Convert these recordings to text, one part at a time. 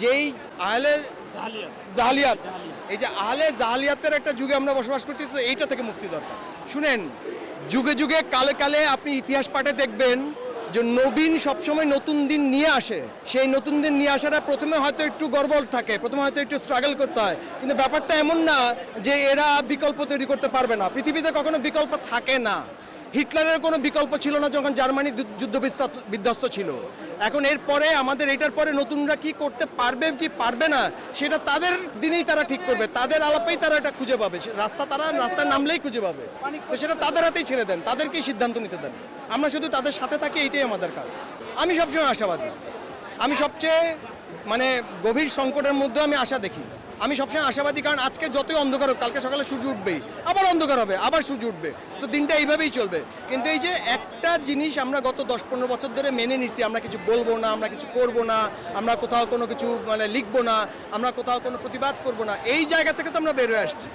যেই আহলে জাহালিয়াত এই যে আহলে জাহালিয়াতের একটা যুগে আমরা বসবাস করতেছি তো এইটা থেকে মুক্তি দরকার। শুনেন যুগে যুগে কালে কালে আপনি ইতিহাস পাঠে দেখবেন যে নবীন সবসময় নতুন দিন নিয়ে আসে। সেই নতুন দিন নিয়ে আসাটা প্রথমে হয়তো একটু গর্বল থাকে প্রথমে হয়তো একটু স্ট্রাগল করতে হয়। কিন্তু ব্যাপারটা এমন না যে এরা বিকল্প তৈরি করতে পারবে না। পৃথিবীতে কখনো বিকল্প থাকে না। হিটলারের কোনো বিকল্প ছিল না যখন জার্মানি যুদ্ধ বিস্ত- বিধ্বস্ত ছিল। এখন এরপরে আমাদের এটার পরে নতুনরা কি করতে পারবে কি পারবে না, সেটা তাদের দিনেই তারা ঠিক করবে। তাদের আলাপেই তারা এটা খুঁজে পাবে। রাস্তা তারা রাস্তায় নামলেই খুঁজে পাবে। তো সেটা তাদের হাতেই ছেড়ে দেন, তাদেরকেই সিদ্ধান্ত নিতে দেন। আমরা শুধু তাদের সাথে থাকি, এইটাই আমাদের কাজ। আমি সবসময় আশাবাদী। আমি সবচেয়ে মানে গভীর সংকটের মধ্যে আমি আশা দেখি। আমি সবসময় আশাবাদী কারণ আজকে যতই অন্ধকার হোক কালকে সকালে সূর্য উঠবেই। আবার অন্ধকার হবে আবার সূর্য উঠবে। তো দিনটা এইভাবেই চলবে। কিন্তু এই যে একটা জিনিস আমরা গত দশ পনেরো বছর ধরে মেনে নিছি আমরা কিছু বলব না আমরা কিছু করব না আমরা কোথাও কোনো কিছু মানে লিখব না আমরা কোথাও কোনো প্রতিবাদ করব না এই জায়গা থেকে তো আমরা বের হয়ে আসছি।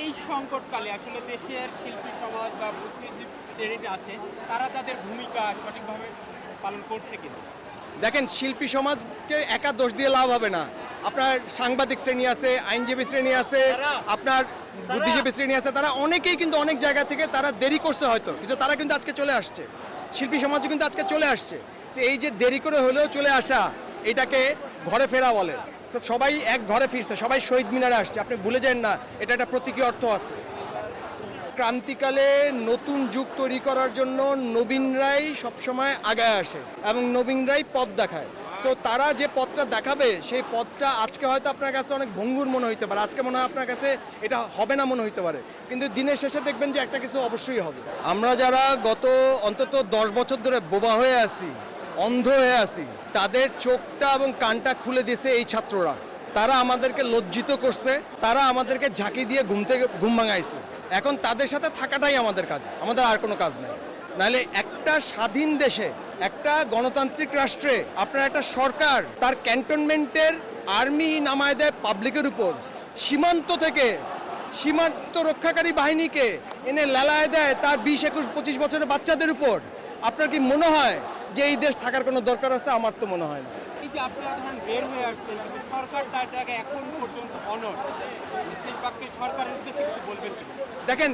এই সংকটকালে আসলে দেশের শিল্পী সমাজ বা বুদ্ধিজীবী শ্রেণীটা আছে তারা তাদের ভূমিকা সঠিকভাবে পালন করছে কিনা? দেখেন শিল্পী সমাজকে একা দোষ দিয়ে লাভ হবে না। আপনার সাংবাদিক শ্রেণি আছে আইনজীবী শ্রেণি আছে আপনার বুদ্ধিজীবী শ্রেণি আছে তারা অনেকেই কিন্তু অনেক জায়গা থেকে তারা দেরি করছে হয়তো কিন্তু তারা কিন্তু আজকে চলে আসছে। শিল্পী সমাজও কিন্তু আজকে চলে আসছে। সে এই যে দেরি করে হলেও চলে আসা এটাকে ঘরে ফেরা বলে। সবাই এক ঘরে ফিরছে সবাই শহীদ মিনারে আসছে। আপনি ভুলে যান না এটা একটা প্রতীকী অর্থ আছে। ক্রান্তিকালে নতুন যুগ তৈরি করার জন্য নবীনরাই সবসময় আগায় আসে এবং নবীনরাই পথ দেখায়। সো তারা যে পথটা দেখাবে, সেই পথটা আজকে হয়তো আপনার কাছে অনেক ভঙ্গুর মনে হইতে পারে। আজকে মনে হয় আপনার কাছে এটা হবে না মনে হইতে পারে। কিন্তু দিনের শেষে দেখবেন যে একটা কিছু অবশ্যই হবে। আমরা যারা গত অন্তত দশ বছর ধরে বোবা হয়ে আছি, অন্ধ হয়ে আছি, তাদের চোখটা এবং কানটা খুলে দিয়েছে এই ছাত্ররা। তারা আমাদেরকে লজ্জিত করছে, তারা আমাদেরকে ঝাঁকি দিয়ে ঘুম থেকে, ঘুম ভাঙাইছে। এখন তাদের সাথে থাকাটাই আমাদের কাজ। আমাদের আর কোনো কাজ নেই। নাহলে একটা স্বাধীন দেশে, একটা গণতান্ত্রিক রাষ্ট্রে আপনার একটা সরকার তার ক্যান্টনমেন্টের আর্মি নামায় দেয় পাবলিকের উপর। সীমান্ত থেকে সীমান্ত রক্ষাকারী বাহিনীকে এনে লালায় দেয় তার বিশ, একুশ, পঁচিশ বছরের বাচ্চাদের উপর। আপনার কি মনে হয় যে এই দেশ থাকার কোনো দরকার আছে? আমার তো মনে হয় না। দেখেন,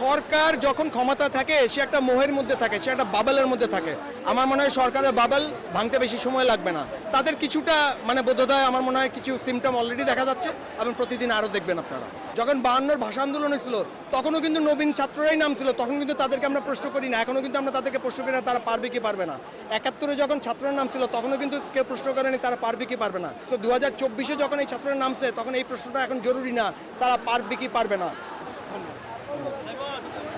সরকার যখন ক্ষমতা থাকে, সে একটা মোহের মধ্যে থাকে, সে একটা বাবেলের মধ্যে থাকে। আমার মনে হয় সরকারের বাবেল ভাঙতে বেশি সময় লাগবে না। তাদের কিছুটা মানে বোধোদয় আমার মনে হয় কিছু সিমটম অলরেডি দেখা যাচ্ছে এবং প্রতিদিন আরও দেখবেন আপনারা। যখন বায়ান্নর ভাষা আন্দোলন হয়েছিল তখনও কিন্তু নবীন ছাত্ররাই নাম ছিল, তখন কিন্তু তাদেরকে আমরা প্রশ্ন করি না, এখনও কিন্তু আমরা তাদেরকে প্রশ্ন করি না, তারা পারবে কি পারবে না। একাত্তরে যখন ছাত্রের নাম ছিল, তখনও কিন্তু কেউ প্রশ্ন করেনি তারা পারবে কি পারবে না। তো দু হাজার যখন এই ছাত্রের নামছে তখন এই প্রশ্নটা এখন জরুরি না, তারা পারবে কি পারবে না।